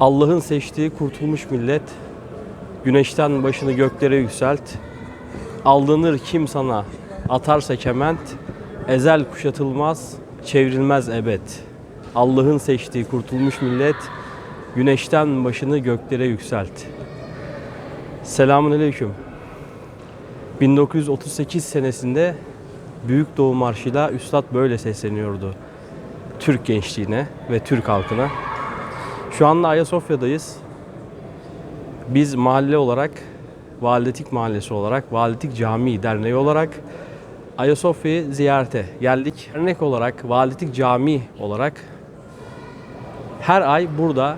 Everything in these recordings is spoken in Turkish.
Allah'ın seçtiği kurtulmuş millet. Güneşten başını göklere yükselt. Aldanır kim sana atarsa kement. Ezel kuşatılmaz, çevrilmez ebed. Allah'ın seçtiği kurtulmuş millet. Güneşten başını göklere yükselt. Selamun Aleyküm. 1938 senesinde Büyük Doğu Marşı'yla Üstad böyle sesleniyordu. Türk gençliğine ve Türk halkına. Şu anda Ayasofya'dayız. Biz mahalle olarak, Validetik Mahallesi olarak, Validetik Camii Derneği olarak Ayasofya'yı ziyarete geldik. Örnek olarak Validetik Camii olarak her ay burada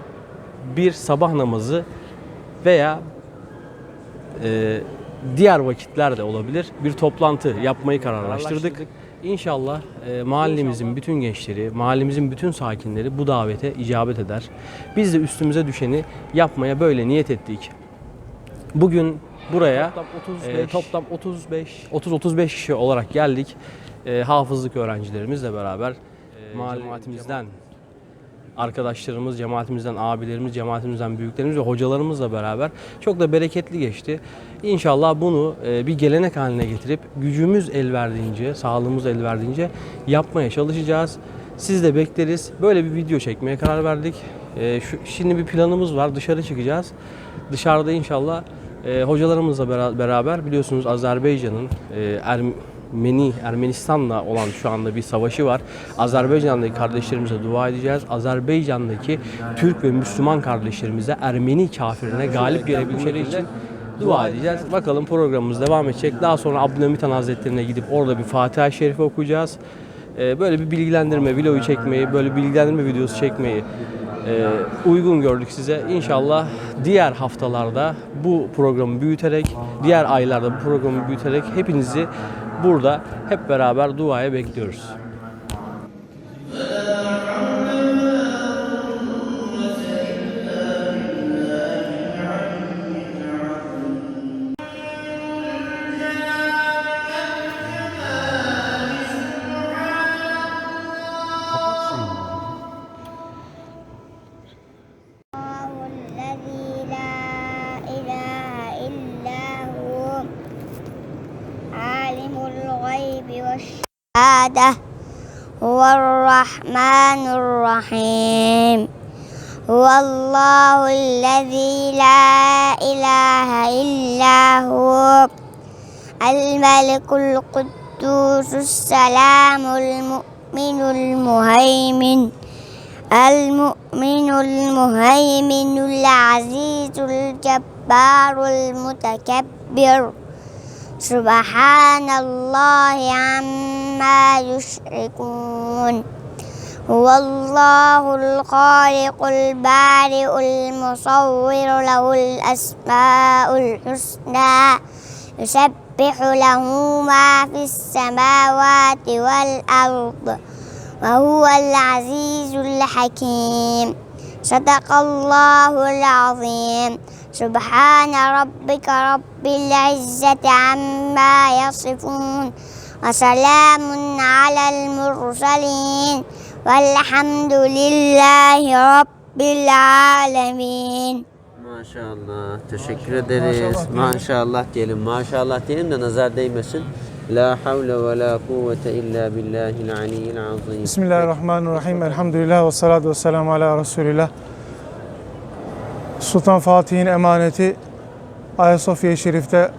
bir sabah namazı veya e, diğer vakitler de olabilir bir toplantı yapmayı kararlaştırdık. İnşallah e, mahallemizin bütün gençleri, mahallemizin bütün sakinleri bu davete icabet eder. Biz de üstümüze düşeni yapmaya böyle niyet ettik. Bugün buraya e, toplam 35 30-35 kişi olarak geldik. E, hafızlık öğrencilerimizle beraber e, cemaatimizden arkadaşlarımız, cemaatimizden abilerimiz, cemaatimizden büyüklerimiz ve hocalarımızla beraber çok da bereketli geçti. İnşallah bunu e, bir gelenek haline getirip gücümüz el verdiğince, sağlığımız el verdiğince yapmaya çalışacağız. Siz de bekleriz. Böyle bir video çekmeye karar verdik. E, şimdi bir planımız var. Dışarı çıkacağız. Dışarıda inşallah e, hocalarımızla bera- beraber biliyorsunuz Azerbaycan'ın e, Ermeni, Ermenistan'la olan şu anda bir savaşı var. Azerbaycan'daki kardeşlerimize dua edeceğiz. Azerbaycan'daki Türk ve Müslüman kardeşlerimize Ermeni kafirine galip gelebilmeleri için dua edeceğiz. Bakalım programımız devam edecek. Daha sonra Abdülhamit Han Hazretleri'ne gidip orada bir Fatiha-i Şerife okuyacağız. Ee, böyle bir bilgilendirme vlogu çekmeyi, böyle bilgilendirme videosu çekmeyi e, uygun gördük size. İnşallah diğer haftalarda bu programı büyüterek, diğer aylarda bu programı büyüterek hepinizi burada hep beraber duaya bekliyoruz. الرحمن الرحيم. هو الله الذي لا إله إلا هو. الملك القدوس السلام المؤمن المهيمن. المؤمن المهيمن العزيز الجبار المتكبر. سبحان الله عما يشركون. هو الله الخالق البارئ المصور له الأسماء الحسنى يسبح له ما في السماوات والأرض وهو العزيز الحكيم. صدق الله العظيم. سبحان ربك رب العزة عما يصفون وسلام على المرسلين. Velhamdülillahi Rabbil alemin. Maşallah. Teşekkür maşallah, ederiz. Maşallah, maşallah diyelim. Maşallah diyelim de nazar değmesin. La havle ve la kuvvete illa billahil aliyyil azim. Bismillahirrahmanirrahim. Elhamdülillah ve salatu ve selamu ala Resulillah. Sultan Fatih'in emaneti Ayasofya-i Şerif'te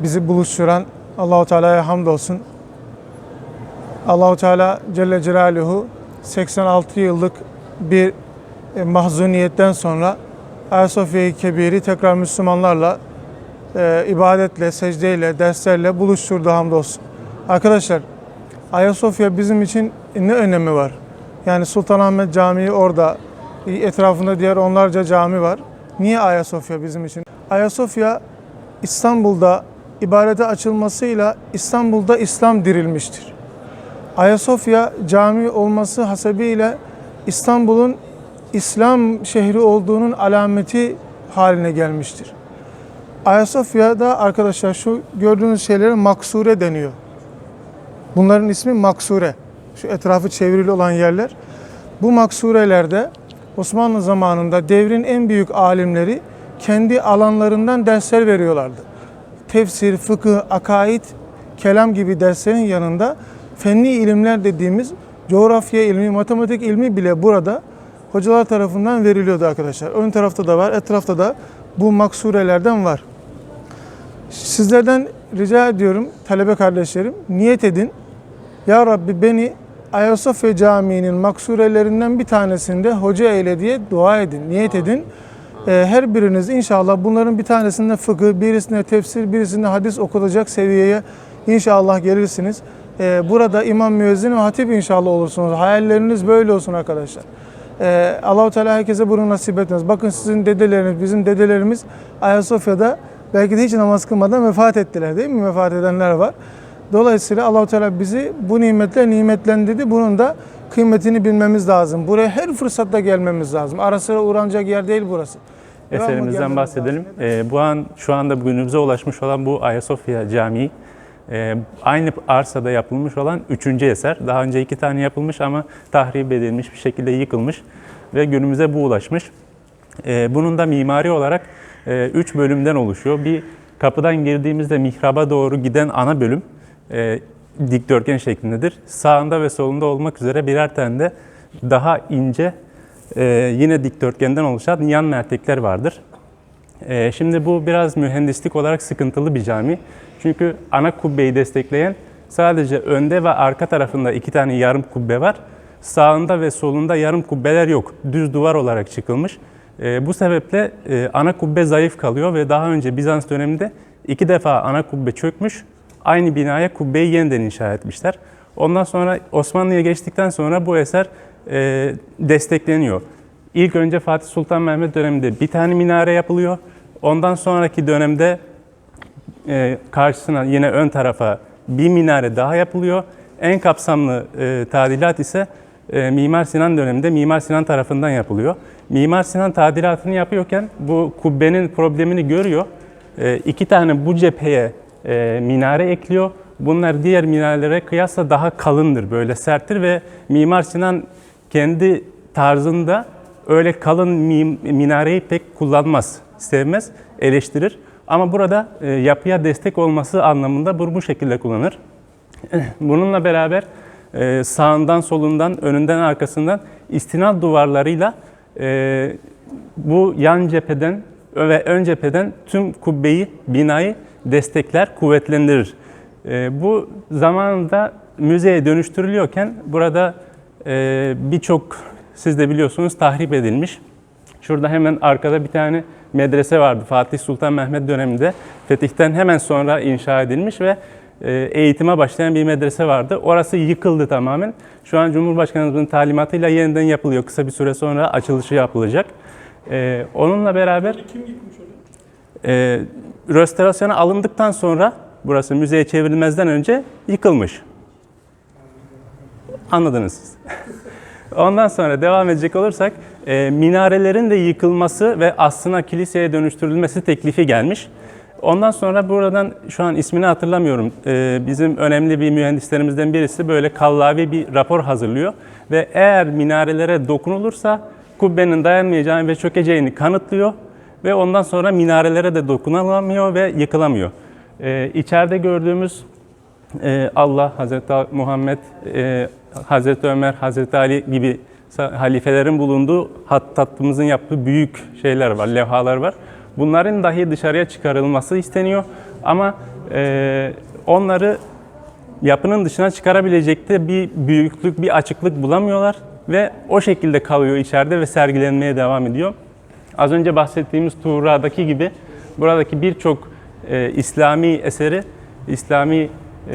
bizi buluşturan Allahu Teala'ya hamdolsun. Allahu Teala Celle Celaluhu 86 yıllık bir e, mahzuniyetten sonra Ayasofya-i Kebir'i tekrar Müslümanlarla e, ibadetle, secdeyle, derslerle buluşturdu hamdolsun. Arkadaşlar Ayasofya bizim için ne önemi var? Yani Sultanahmet Camii orada, etrafında diğer onlarca cami var. Niye Ayasofya bizim için? Ayasofya İstanbul'da ibadete açılmasıyla İstanbul'da İslam dirilmiştir. Ayasofya cami olması hasebiyle İstanbul'un İslam şehri olduğunun alameti haline gelmiştir. Ayasofya'da arkadaşlar şu gördüğünüz şeylere maksure deniyor. Bunların ismi maksure. Şu etrafı çevrili olan yerler. Bu maksurelerde Osmanlı zamanında devrin en büyük alimleri kendi alanlarından dersler veriyorlardı. Tefsir, fıkıh, akaid, kelam gibi derslerin yanında fenli ilimler dediğimiz coğrafya ilmi, matematik ilmi bile burada hocalar tarafından veriliyordu arkadaşlar. Ön tarafta da var, etrafta da bu maksurelerden var. Sizlerden rica ediyorum talebe kardeşlerim niyet edin. Ya Rabbi beni Ayasofya Camii'nin maksurelerinden bir tanesinde hoca eyle diye dua edin, niyet edin. Ee, Her biriniz inşallah bunların bir tanesinde fıkıh, birisinde tefsir, birisinde hadis okutacak seviyeye inşallah gelirsiniz. Ee, Burada imam müezzin ve hatip inşallah olursunuz. Hayalleriniz böyle olsun arkadaşlar. Ee, Allahu Teala herkese bunu nasip etmez. Bakın sizin dedeleriniz, bizim dedelerimiz Ayasofya'da belki de hiç namaz kılmadan vefat ettiler değil mi? Vefat edenler var. Dolayısıyla Allahu Teala bizi bu nimetle nimetlendirdi. Bunun da kıymetini bilmemiz lazım. Buraya her fırsatta gelmemiz lazım. Ara sıra uğranacak yer değil burası. Eserimizden bahsedelim. Ee, bu an şu anda günümüze ulaşmış olan bu Ayasofya Camii e, aynı arsada yapılmış olan üçüncü eser. Daha önce iki tane yapılmış ama tahrip edilmiş bir şekilde yıkılmış ve günümüze bu ulaşmış. Ee, bunun da mimari olarak e, üç bölümden oluşuyor. Bir kapıdan girdiğimizde mihraba doğru giden ana bölüm e, dikdörtgen şeklindedir. Sağında ve solunda olmak üzere birer tane de daha ince e, yine dikdörtgenden oluşan yan mertekler vardır. Şimdi bu biraz mühendislik olarak sıkıntılı bir cami. Çünkü ana kubbeyi destekleyen sadece önde ve arka tarafında iki tane yarım kubbe var. Sağında ve solunda yarım kubbeler yok. Düz duvar olarak çıkılmış. E, bu sebeple e, ana kubbe zayıf kalıyor ve daha önce Bizans döneminde iki defa ana kubbe çökmüş. Aynı binaya kubbeyi yeniden inşa etmişler. Ondan sonra Osmanlı'ya geçtikten sonra bu eser e, destekleniyor. İlk önce Fatih Sultan Mehmet döneminde bir tane minare yapılıyor. Ondan sonraki dönemde e, karşısına yine ön tarafa bir minare daha yapılıyor. En kapsamlı e, tadilat ise e, Mimar Sinan döneminde Mimar Sinan tarafından yapılıyor. Mimar Sinan tadilatını yapıyorken bu kubbenin problemini görüyor. E, iki tane bu cepheye e, minare ekliyor. Bunlar diğer minarelere kıyasla daha kalındır, böyle serttir ve Mimar Sinan kendi tarzında öyle kalın minareyi pek kullanmaz, sevmez, eleştirir. Ama burada e, yapıya destek olması anlamında bunu bu şekilde kullanır. Bununla beraber e, sağından, solundan, önünden, arkasından istinad duvarlarıyla e, bu yan cepheden ve ön cepheden tüm kubbeyi, binayı destekler, kuvvetlendirir. E, bu zamanında müzeye dönüştürülüyorken burada e, birçok siz de biliyorsunuz tahrip edilmiş. Şurada hemen arkada bir tane medrese vardı Fatih Sultan Mehmet döneminde. Fetih'ten hemen sonra inşa edilmiş ve e, eğitime başlayan bir medrese vardı. Orası yıkıldı tamamen. Şu an Cumhurbaşkanımızın talimatıyla yeniden yapılıyor. Kısa bir süre sonra açılışı yapılacak. E, onunla beraber e, restorasyona alındıktan sonra burası müzeye çevrilmezden önce yıkılmış. Anladınız siz. Ondan sonra devam edecek olursak e, minarelerin de yıkılması ve aslına kiliseye dönüştürülmesi teklifi gelmiş. Ondan sonra buradan şu an ismini hatırlamıyorum. e, bizim önemli bir mühendislerimizden birisi böyle kallavi bir rapor hazırlıyor ve eğer minarelere dokunulursa kubbenin dayanmayacağını ve çökeceğini kanıtlıyor ve ondan sonra minarelere de dokunulamıyor ve yıkılamıyor. E, içeride gördüğümüz ee, Allah, Hazreti Muhammed, e, Hazreti Ömer, Hazreti Ali gibi halifelerin bulunduğu hattatımızın yaptığı büyük şeyler var, levhalar var. Bunların dahi dışarıya çıkarılması isteniyor ama e, onları yapının dışına çıkarabilecekte bir büyüklük, bir açıklık bulamıyorlar ve o şekilde kalıyor içeride ve sergilenmeye devam ediyor. Az önce bahsettiğimiz Tuğra'daki gibi buradaki birçok e, İslami eseri, İslami e,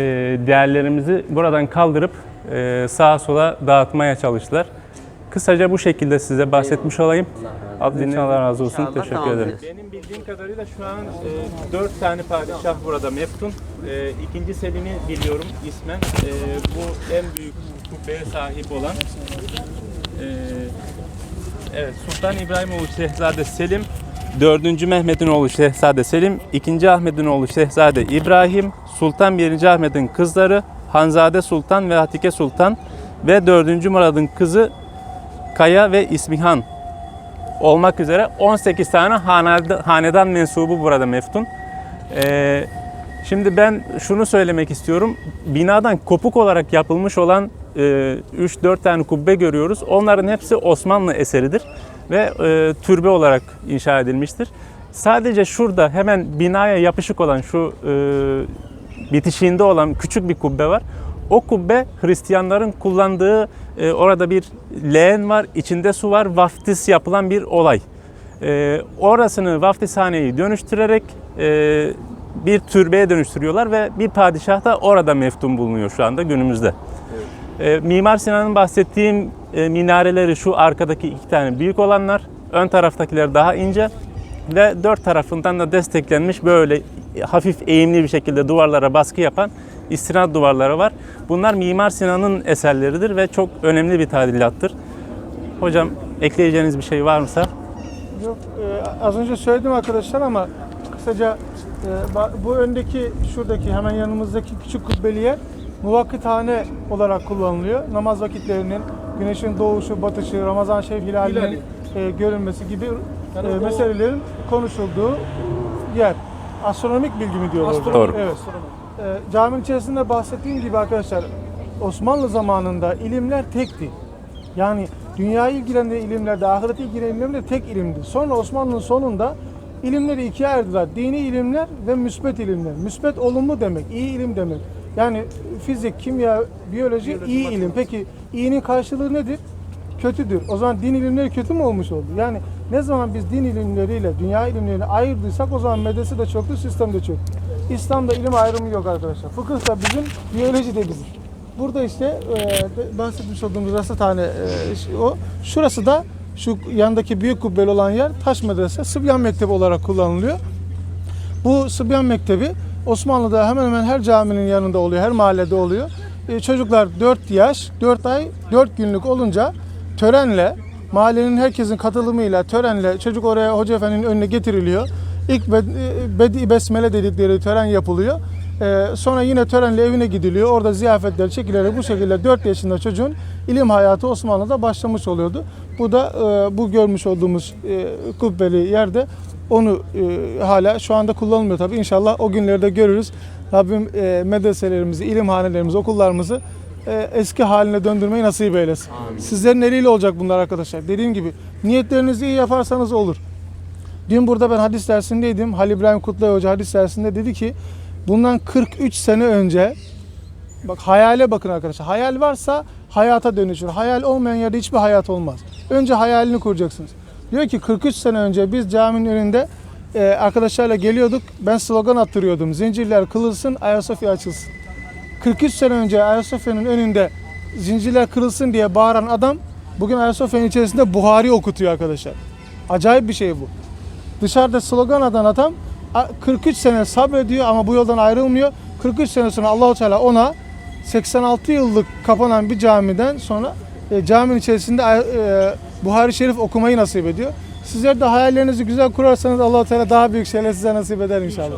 değerlerimizi buradan kaldırıp sağa sola dağıtmaya çalıştılar. Kısaca bu şekilde size bahsetmiş olayım. Allah, Allah razı olsun. İnşallah Teşekkür tamam ederim. ederiz. Benim bildiğim kadarıyla şu an e, 4 tane padişah burada meftun. E, ikinci Selim'i biliyorum ismen. E, bu en büyük kubbeye sahip olan. E, evet Sultan İbrahimoğlu Şehzade Selim. 4. Mehmet'in oğlu Şehzade Selim, 2. Ahmet'in oğlu Şehzade İbrahim, Sultan 1. Ahmet'in kızları Hanzade Sultan ve Hatike Sultan ve 4. Murad'ın kızı Kaya ve İsmihan olmak üzere 18 tane haned- hanedan mensubu burada meftun. Ee, şimdi ben şunu söylemek istiyorum. Binadan kopuk olarak yapılmış olan e, 3-4 tane kubbe görüyoruz. Onların hepsi Osmanlı eseridir ve e, türbe olarak inşa edilmiştir. Sadece şurada hemen binaya yapışık olan şu e, bitişiğinde olan küçük bir kubbe var. O kubbe Hristiyanların kullandığı e, orada bir leğen var, içinde su var, vaftiz yapılan bir olay. E, orasını vaftizhaneyi dönüştürerek e, bir türbeye dönüştürüyorlar ve bir padişah da orada meftun bulunuyor şu anda günümüzde. E, Mimar Sinan'ın bahsettiğim e, minareleri şu arkadaki iki tane büyük olanlar, ön taraftakiler daha ince ve dört tarafından da desteklenmiş böyle hafif eğimli bir şekilde duvarlara baskı yapan istinat duvarları var. Bunlar Mimar Sinan'ın eserleridir ve çok önemli bir tadilattır. Hocam ekleyeceğiniz bir şey var mısa? Yok, e, az önce söyledim arkadaşlar ama kısaca e, bu öndeki şuradaki hemen yanımızdaki küçük kubbeli yer muvakkıthane olarak kullanılıyor. Namaz vakitlerinin güneşin doğuşu, batışı, Ramazan Şerif hilalinin e, görünmesi gibi e, meselelerin konuşulduğu yer. Astronomik bilgi mi diyorlar? orada? Doğru. Evet. E, caminin içerisinde bahsettiğim gibi arkadaşlar Osmanlı zamanında ilimler tekti. Yani dünyayı ilgilendiren ilimlerde, ahireti ilgilendiren ilimler tek ilimdi. Sonra Osmanlı'nın sonunda ilimleri ikiye ayırdılar. Dini ilimler ve müsbet ilimler. Müsbet olumlu demek, iyi ilim demek. Yani fizik, kimya, biyoloji iyi ilim. Peki iyinin karşılığı nedir? Kötüdür. O zaman din ilimleri kötü mü olmuş oldu? Yani ne zaman biz din ilimleriyle dünya ilimlerini ayırdıysak o zaman medrese de çoktu, sistem de çoktu. İslam'da ilim ayrımı yok arkadaşlar. Fıkıh da bizim, biyoloji de bizim. Burada işte e, bahsetmiş olduğumuz rasathane e, o. Şurası da şu yandaki büyük kubbeli olan yer taş medrese, Sıbyan Mektebi olarak kullanılıyor. Bu Sıbyan Mektebi Osmanlı'da hemen hemen her caminin yanında oluyor, her mahallede oluyor. E, çocuklar 4 yaş, 4 ay, 4 günlük olunca törenle, mahallenin herkesin katılımıyla, törenle çocuk oraya hoca efendinin önüne getiriliyor. İlk e, bedi besmele dedikleri tören yapılıyor. E, sonra yine törenle evine gidiliyor. Orada ziyafetler çekilerek bu şekilde 4 yaşında çocuğun ilim hayatı Osmanlı'da başlamış oluyordu. Bu da e, bu görmüş olduğumuz e, kubbeli yerde onu e, hala şu anda kullanılmıyor tabii. İnşallah o günlerde görürüz. Rabbim e, medreselerimizi, ilim hanelerimizi, okullarımızı e, eski haline döndürmeyi nasip eylesin. Sizlerin eliyle olacak bunlar arkadaşlar. Dediğim gibi niyetlerinizi iyi yaparsanız olur. Dün burada ben hadis dersindeydim. Halil İbrahim Kutlay Hoca hadis dersinde dedi ki bundan 43 sene önce bak hayale bakın arkadaşlar. Hayal varsa hayata dönüşür. Hayal olmayan yerde hiçbir hayat olmaz. Önce hayalini kuracaksınız. Diyor ki 43 sene önce biz caminin önünde e, arkadaşlarla geliyorduk. Ben slogan attırıyordum. Zincirler kılılsın, Ayasofya açılsın. 43 sene önce Ayasofya'nın önünde zincirler kırılsın diye bağıran adam bugün Ayasofya'nın içerisinde Buhari okutuyor arkadaşlar. Acayip bir şey bu. Dışarıda slogan atan adam a- 43 sene sabrediyor ama bu yoldan ayrılmıyor. 43 sene sonra Allahu Teala ona 86 yıllık kapanan bir camiden sonra e, caminin içerisinde e, Buhari Şerif okumayı nasip ediyor. Sizler de hayallerinizi güzel kurarsanız Allahu Teala daha büyük şeyler size nasip eder inşallah.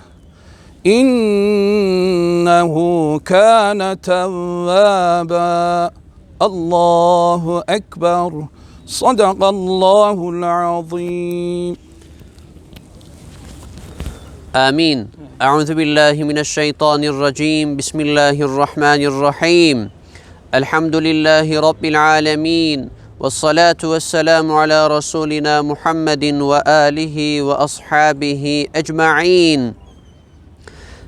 إنه كان توابا. الله أكبر. صدق الله العظيم. آمين. أعوذ بالله من الشيطان الرجيم. بسم الله الرحمن الرحيم. الحمد لله رب العالمين. والصلاة والسلام على رسولنا محمد وآله وأصحابه أجمعين.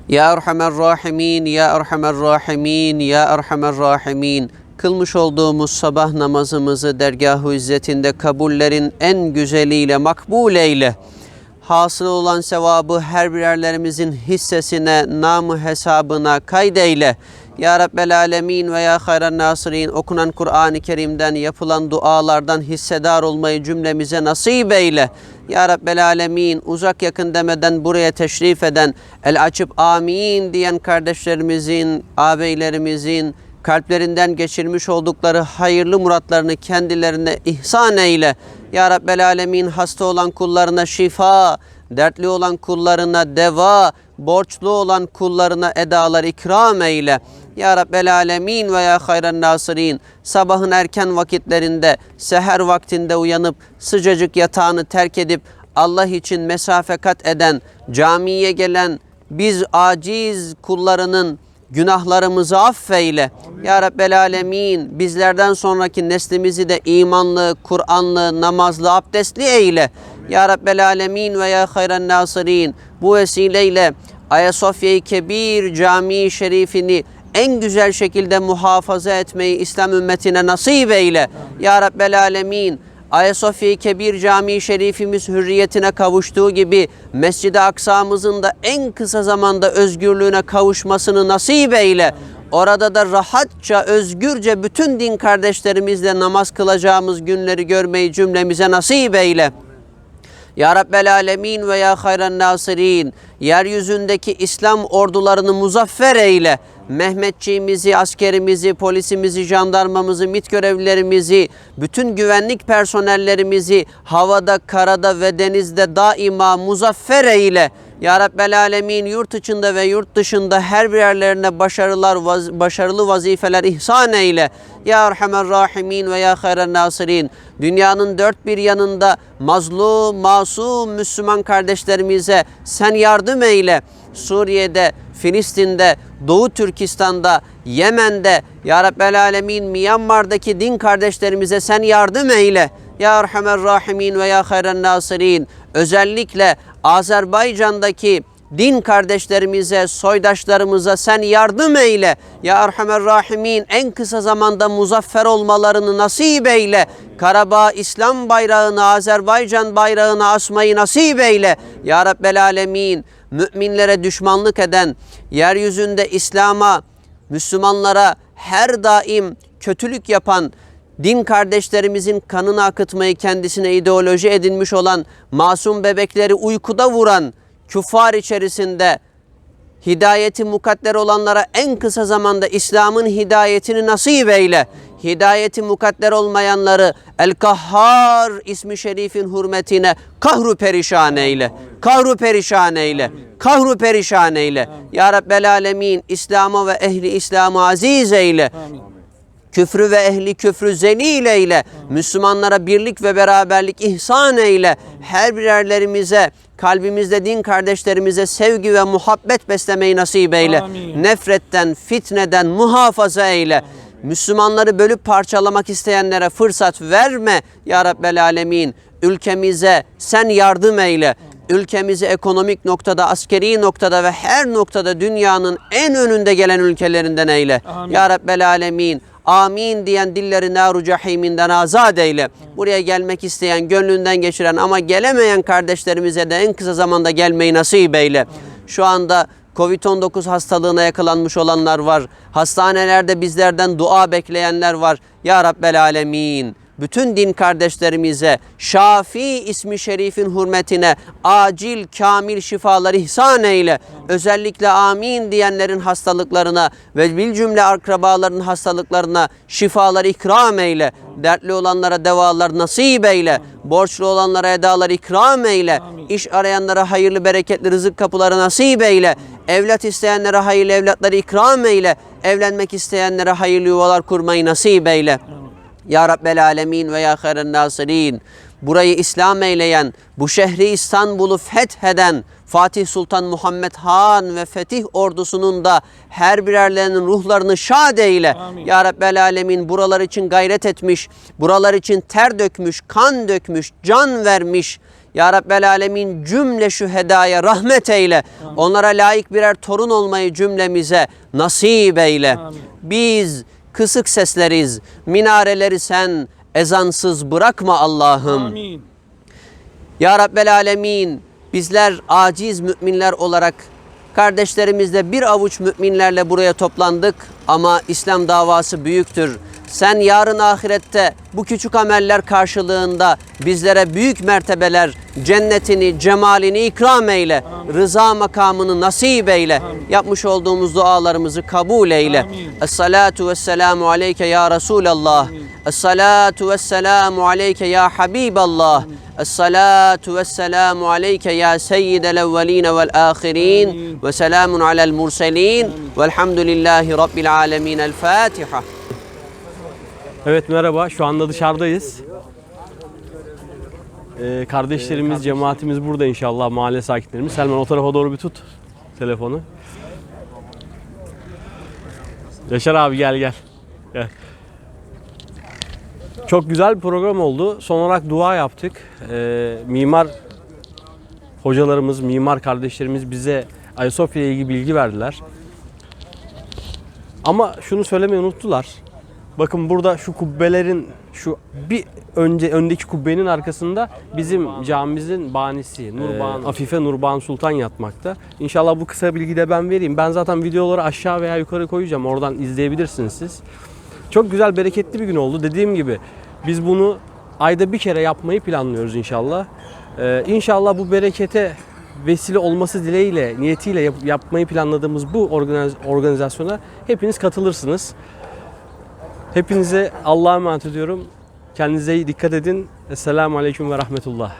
Ya Erhamer Rahimin, Ya Erhamer Rahimin, Ya Erhamer Rahimin. Kılmış olduğumuz sabah namazımızı dergah-ı izzetinde kabullerin en güzeliyle makbul eyle. Hasıl olan sevabı her birerlerimizin hissesine, namı hesabına kaydeyle. Ya Rabbel Alemin ve Ya Hayran Nasirin okunan Kur'an-ı Kerim'den yapılan dualardan hissedar olmayı cümlemize nasip eyle. Ya Rabbel Alemin uzak yakın demeden buraya teşrif eden, el açıp amin diyen kardeşlerimizin, ağabeylerimizin, kalplerinden geçirmiş oldukları hayırlı muratlarını kendilerine ihsan eyle. Ya Rabbel Alemin hasta olan kullarına şifa, dertli olan kullarına deva, borçlu olan kullarına edalar ikram eyle. Ya Rabbel Alemin ve Ya Hayran Nasirin sabahın erken vakitlerinde, seher vaktinde uyanıp sıcacık yatağını terk edip Allah için mesafe kat eden, camiye gelen biz aciz kullarının günahlarımızı affeyle. Ya Rabbel Alemin bizlerden sonraki neslimizi de imanlı, Kur'anlı, namazlı, abdestli eyle. Ya Rabbel Alemin ve Ya Hayran Nasirin bu vesileyle Ayasofya-i Kebir Camii Şerifini en güzel şekilde muhafaza etmeyi İslam ümmetine nasip eyle. Ya Rabbel Alemin Ayasofya-i Kebir Camii Şerifimiz hürriyetine kavuştuğu gibi Mescid-i Aksa'mızın da en kısa zamanda özgürlüğüne kavuşmasını nasip eyle. Orada da rahatça, özgürce bütün din kardeşlerimizle namaz kılacağımız günleri görmeyi cümlemize nasip eyle. Ya Rabbel Alemin ve Ya Hayran Nasirin yeryüzündeki İslam ordularını muzaffer eyle. Mehmetçiğimizi, askerimizi, polisimizi, jandarmamızı, MİT görevlilerimizi, bütün güvenlik personellerimizi havada, karada ve denizde daima muzaffer eyle. Ya Rabbel Alemin yurt içinde ve yurt dışında her bir yerlerine başarılar, vaz- başarılı vazifeler ihsan eyle. Ya Erhamer Rahimin ve Ya Hayran Nasirin. Dünyanın dört bir yanında mazlum, masum Müslüman kardeşlerimize sen yardım eyle. Suriye'de, Filistin'de, Doğu Türkistan'da, Yemen'de, Ya Rabbel Alemin, Myanmar'daki din kardeşlerimize sen yardım eyle. Ya Erhamer Rahimin ve Ya Hayran Nasirin. Özellikle Azerbaycan'daki din kardeşlerimize, soydaşlarımıza sen yardım eyle. Ya Erhamer Rahimin en kısa zamanda muzaffer olmalarını nasip eyle. Karabağ İslam bayrağını, Azerbaycan bayrağını asmayı nasip eyle. Ya Rabbel Alemin müminlere düşmanlık eden, yeryüzünde İslam'a, Müslümanlara her daim kötülük yapan, din kardeşlerimizin kanını akıtmayı kendisine ideoloji edinmiş olan, masum bebekleri uykuda vuran, küfar içerisinde hidayeti mukadder olanlara en kısa zamanda İslam'ın hidayetini nasip eyle. Hidayeti mukadder olmayanları El Kahhar ismi şerifin hürmetine kahru perişan eyle. Kahru perişan eyle. Kahru perişan eyle. Ya Rabbel Alemin İslam'a ve ehli İslam'ı aziz eyle. Küfrü ve ehli küfrü zelil eyle. Müslümanlara birlik ve beraberlik ihsan eyle. Her birerlerimize, kalbimizde din kardeşlerimize sevgi ve muhabbet beslemeyi nasip eyle. Nefretten, fitneden muhafaza eyle. Müslümanları bölüp parçalamak isteyenlere fırsat verme ya Rabbel Alemin. Ülkemize sen yardım eyle. Ülkemizi ekonomik noktada, askeri noktada ve her noktada dünyanın en önünde gelen ülkelerinden eyle. Ya Rabbel Alemin. Amin diyen dilleri naru cehiminden azat eyle. Buraya gelmek isteyen, gönlünden geçiren ama gelemeyen kardeşlerimize de en kısa zamanda gelmeyi nasip eyle. Şu anda Covid-19 hastalığına yakalanmış olanlar var. Hastanelerde bizlerden dua bekleyenler var. Ya Rabbel Alemin bütün din kardeşlerimize Şafi ismi şerifin hürmetine acil kamil şifalar ihsan eyle. Özellikle amin diyenlerin hastalıklarına ve bil cümle akrabaların hastalıklarına şifalar ikram eyle. Dertli olanlara devalar nasip eyle. Borçlu olanlara edalar ikram eyle. İş arayanlara hayırlı bereketli rızık kapıları nasip eyle. Evlat isteyenlere hayırlı evlatları ikram eyle. Evlenmek isteyenlere hayırlı yuvalar kurmayı nasip eyle. Ya Rabbel Alemin ve Ya Hayren Nasirin. Burayı İslam eyleyen, bu şehri İstanbul'u fetheden Fatih Sultan Muhammed Han ve Fetih ordusunun da her birerlerinin ruhlarını şad eyle. Ya Rabbel Alemin buralar için gayret etmiş, buralar için ter dökmüş, kan dökmüş, can vermiş. Ya Rabbel Alemin cümle şu hedaya rahmet eyle. Onlara layık birer torun olmayı cümlemize nasip eyle. Biz kısık sesleriz. Minareleri sen ezansız bırakma Allah'ım. Ya Rabbel Alemin bizler aciz müminler olarak kardeşlerimizle bir avuç müminlerle buraya toplandık. Ama İslam davası büyüktür. Sen yarın ahirette bu küçük ameller karşılığında bizlere büyük mertebeler, cennetini, cemalini ikram eyle. Rıza makamını nasip eyle. Yapmış olduğumuz dualarımızı kabul eyle. Es-salatu vesselamu aleyke ya Resulallah. Es-salatu vesselamu aleyke ya Habiballah. Es-salatu vesselamu aleyke ya seyyidel evveline vel ahirin. Ve selamun alel murselin. Velhamdülillahi rabbil alemin. El Fatiha. Evet merhaba. Şu anda dışarıdayız. Ee, kardeşlerimiz, cemaatimiz burada inşallah. Mahalle sakinlerimiz. Selman o tarafa doğru bir tut telefonu. Yaşar abi gel gel. Gel. Çok güzel bir program oldu. Son olarak dua yaptık. Ee, mimar hocalarımız, mimar kardeşlerimiz bize Ayasofya ile ilgili bilgi verdiler. Ama şunu söylemeyi unuttular. Bakın burada şu kubbelerin şu bir önce öndeki kubbenin arkasında bizim camimizin banisi Nurban Afife Nurban Sultan yatmakta. İnşallah bu kısa bilgi de ben vereyim. Ben zaten videoları aşağı veya yukarı koyacağım. Oradan izleyebilirsiniz siz. Çok güzel bereketli bir gün oldu. Dediğim gibi biz bunu ayda bir kere yapmayı planlıyoruz inşallah. Ee, inşallah bu berekete vesile olması dileğiyle, niyetiyle yap- yapmayı planladığımız bu organiz- organizasyona hepiniz katılırsınız. Hepinize Allah'a emanet ediyorum. Kendinize iyi dikkat edin. Esselamu Aleyküm ve Rahmetullah.